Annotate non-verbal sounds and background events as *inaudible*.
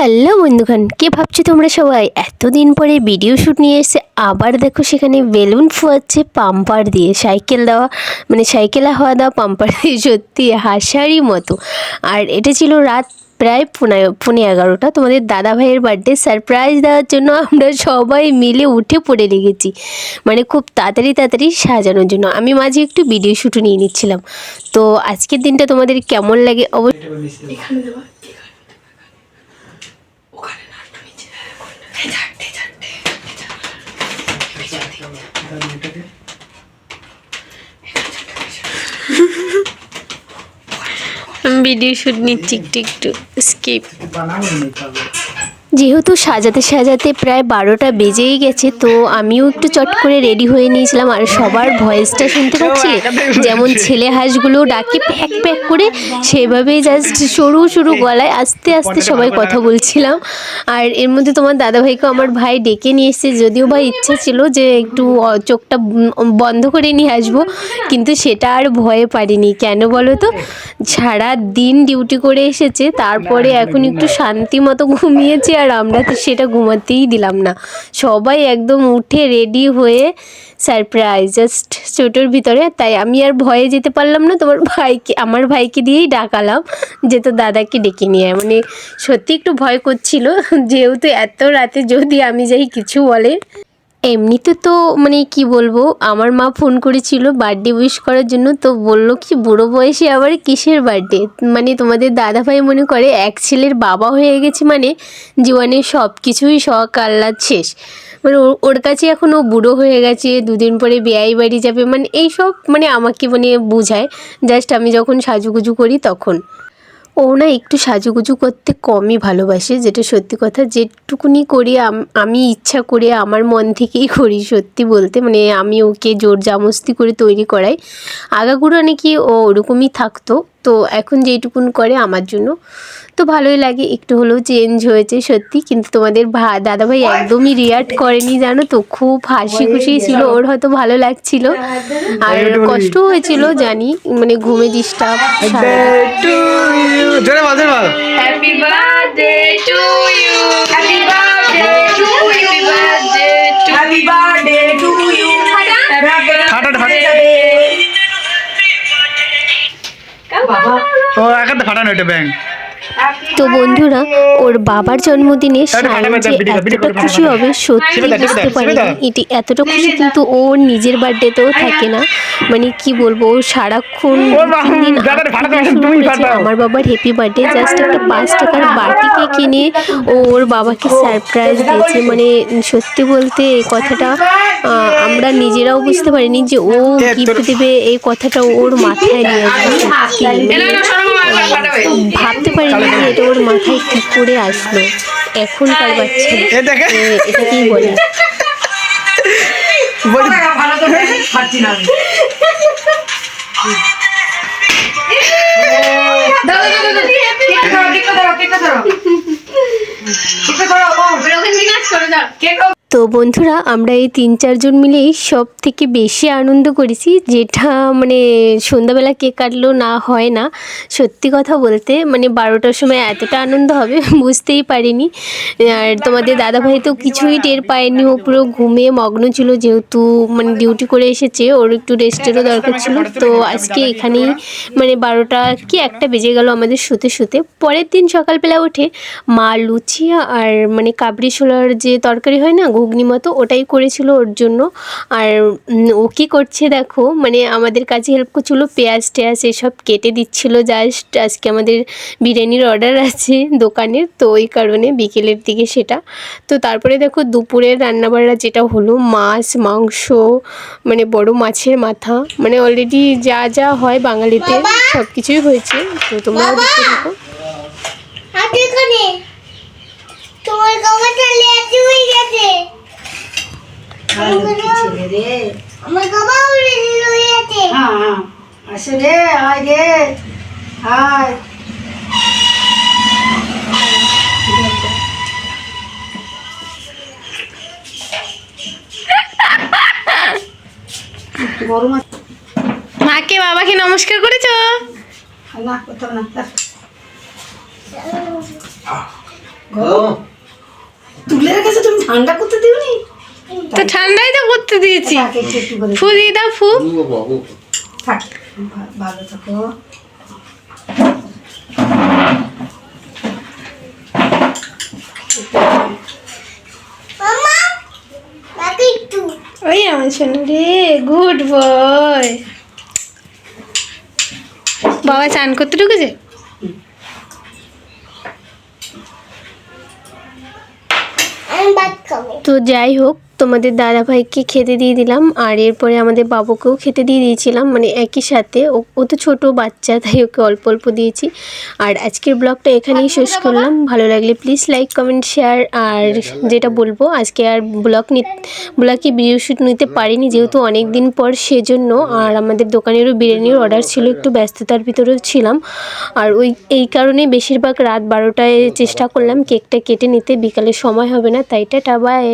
Hello বন্ধুখান কে ভাবছ তোমরা সবাই? এতদিন পরে ভিডিও শ্যুট নিয়ে এসে আবার দেখো সেখানে বেলুন ফোয়াচ্ছে, পাম্পার দিয়ে সাইকেল দেওয়া মানে সাইকেলে হাওয়া দেওয়া, পাম্পার দিয়ে সত্যি হাসারই মতো। আর এটা ছিল রাত প্রায় পনেরো, পনে এগারোটা। তোমাদের দাদা ভাইয়ের বার্থডে সারপ্রাইজ দেওয়ার জন্য আমরা সবাই মিলে উঠে পড়ে লেগেছি। মানে খুব তাড়াতাড়ি তাড়াতাড়ি সাজানোর জন্য। আমি মাঝে একটু ভিডিও শ্যুটও নিয়ে নিচ্ছিলাম। তো আজকের দিনটা তোমাদের কেমন লাগে? অবশ্যই এখানে দেবা এখানে ওখানে না একটু নিচে এই চারটে চারটে এই চারটে ভিডিও শুট নিচ্ছি একটু স্কিপ যেহেতু সাজাতে সাজাতে প্রায় বারোটা বেজেই গেছে, তো আমিও একটু চট করে রেডি হয়ে নিয়েছিলাম। আর সবার ভয়েসটা শুনতে পাচ্ছি? যেমন ছেলে হাঁসগুলো ডাকে প্যাক প্যাক করে, সেভাবেই জাস্ট সরু সরু গলায় আস্তে আস্তে সবাই কথা বলছিলাম। আর এর মধ্যে তোমার দাদাভাইকে আমার ভাই ডেকে নিয়ে এসেছে, যদিও বা ইচ্ছা ছিল যে একটু চোখটা বন্ধ করে নিয়ে আসব, কিন্তু সেটা আর ভয়ে পারিনি। কেন বলো তো? সারা দিন ডিউটি করে এসেছে, তারপরে এখন একটু শান্তি মতো ঘুমিয়েছে আর আমরা তো সেটা ঘুমাতেই দিলাম না। সবাই একদম উঠে রেডি হয়ে সারপ্রাইজ জাস্ট ছোটোর ভিতরে। তাই আমি আর ভয়ে যেতে পারলাম না, তোমার ভাইকে, আমার ভাইকে দিয়েই ডাকালাম, যে তো দাদাকে ডেকে নিয়ে। মানে সত্যি একটু ভয় করছিল, যেহেতু এত রাতে যদি আমি যাই কিছু বলে। এমনিতে তো মানে কি বলব, আমার মা ফোন করেছিল বার্থডে উইশ করার জন্য, তো বলল কি বুড়ো বয়সে আবার কিসের বার্থডে মানে তোমাদের দাদাভাই মনে করে এক ছেলের বাবা হয়ে গেছে মানে জীবনে সব কিছুই শখ, আহ্লাদ শেষ। মানে ওর- কাছে এখন ও বুড়ো হয়ে গেছে, দুদিন পরে বেয়াই বাড়ি যাবে মানে এইসব মানে আমাকে মানে বোঝায়। জাস্ট আমি যখন সাজুগুজু করি তখন। ও না একটু সাজুগুজু করতে কমই ভালোবাসে, যেটা সত্যি কথা। যেটুকুনি করি আম- ইচ্ছা করে আমার মন থেকেই করি সত্যি বলতে। মানে আমি ওকে জোর জামস্তি করে তৈরি করাই। আগাগুড়া নাকি ও ওরকমই থাকতো। তো এখন যেইটুকুন করে আমার জন্য। তো ভালোই লাগে একটু হলেও চেঞ্জ হয়েছে সত্যি কিন্তু তোমাদের ভা দাদাভাই একদমই রিয়াক্ট করেনি জানো তো খুব হাসি খুশি ছিল ওর হয়তো ভালো লাগছিল। আর কষ্ট হয়েছিল জানি মানে ঘুমে disturb happy birthday to you happy ও একাতে ফাটানো এটা ব্যাং তো বন্ধুরা ওর বাবার জন্মদিনে সায়ন যে এতটা খুশি হবে সত্যি বুঝতে পারিনি। এটি এতটা খুশি কিন্তু ওর নিজের বার্থডেতেও থাকে না। মানে কি বলব ও সারাক্ষণ দিন। আমার বাবার হ্যাপি বার্থডে জাস্ট একটা পাঁচ টাকার বাটিকে কিনে ও ওর বাবাকে সারপ্রাইজ দিয়েছে। মানে সত্যি বলতে এই কথাটা আমরা নিজেরাও বুঝতে পারিনি যে ও গিফট দেবে এই কথাটা ওর মাথায় নিয়ে আসবে ভাবতে পারিনি যে এটা ওর মাথায় কি করে আসলো। এখনকার বাচ্চা। এ দেখে। এটাকেই বলে। বলি। ভালো তো পারছি না আমি দাও দাও দাও। কেকটা ধরো কেকটা ধরো। *laughs* কেকটা ধরো তো বন্ধুরা, আমরা এই তিন চারজন মিলেই সব থেকে বেশি আনন্দ করেছি। যেটা মানে সন্ধ্যাবেলা কেক কাটলেও না হয় না। সত্যি কথা বলতে মানে বারোটার সময় এতটা আনন্দ হবে, *laughs* বুঝতেই পারিনি। আর তোমাদের দাদাভাই তো কিছুই টের পায়নি, ও পুরো ঘুমে মগ্ন ছিল যেহেতু মানে ডিউটি করে এসেছে, ওর একটু রেস্টেরও দরকার ছিল। তো আজকে এখানেই মানে বারোটা কি একটা বেজে গেল আমাদের শুতে শুতে। পরের দিন সকালবেলা উঠে মা লুচি আর মানে কাবড়ি ছোলার যে তরকারি হয় না ঘুগনি মতো ওটাই করেছিল ওর জন্য। আর ও কী করছে দেখো মানে আমাদের কাছে হেল্প করছিল পেঁয়াজ টেয়াজ এসব কেটে দিচ্ছিল জাস্ট আজকে আমাদের বিরিয়ানির অর্ডার আছে দোকানের তো ওই কারণে বিকেলের দিকে সেটা। তো তারপরে দেখো দুপুরের রান্নাবান্না যেটা হলো মাছ মাংস মানে বড় মাছের মাথা মানে অলরেডি যা যা হয় বাঙালিতে সব কিছুই হয়েছে। তো তোমরাও দেখতে থাকো। তোমার গামাটা লেজু হয়ে গেছে আমার গামাও লেজু হয়ে হ্যাঁ হ্যাঁ। আসে রে আয় রে আয়। গরম মাকে বাবাকে নমস্কার করেছ? না কোথাও না তুলে রেখেছো তুমি ঠান্ডা করতে দিওনি? তো ঠান্ডাই তো করতে দিয়েছি। ফু দিয়ে দাও ফু থাক ভালো থাকো। ওই আমার শোনো রে গুড বয়। বাবা চান করতে ঢুকেছে? তো যাই হোক তোমাদের দাদা ভাইকে খেতে দিয়ে দিলাম, আর এরপরে আমাদের বাবুকেও খেতে দিয়ে দিয়েছিলাম মানে একই সাথে। ও ও তো ছোটো বাচ্চা, তাই ওকে অল্প অল্প দিয়েছি। আর আজকের ব্লগটা এখানেই শেষ করলাম। ভালো লাগলে প্লিজ লাইক কমেন্ট শেয়ার আর যেটা বলব, আজকে আর ব্লগ নি, ব্লগে ভিডিও শ্যুট নিতে পারিনি, যেহেতু অনেক দিন পর সেজন্য, আর আমাদের দোকানেরও বিরিয়ানির অর্ডার ছিল, একটু ব্যস্ততার ভিতরেও ছিলাম। আর ওই, এই কারণে বেশিরভাগ রাত বারোটায় চেষ্টা করলাম, কেকটা কেটে নিতে, বিকালে সময় হবে না, তাই টাটা বাই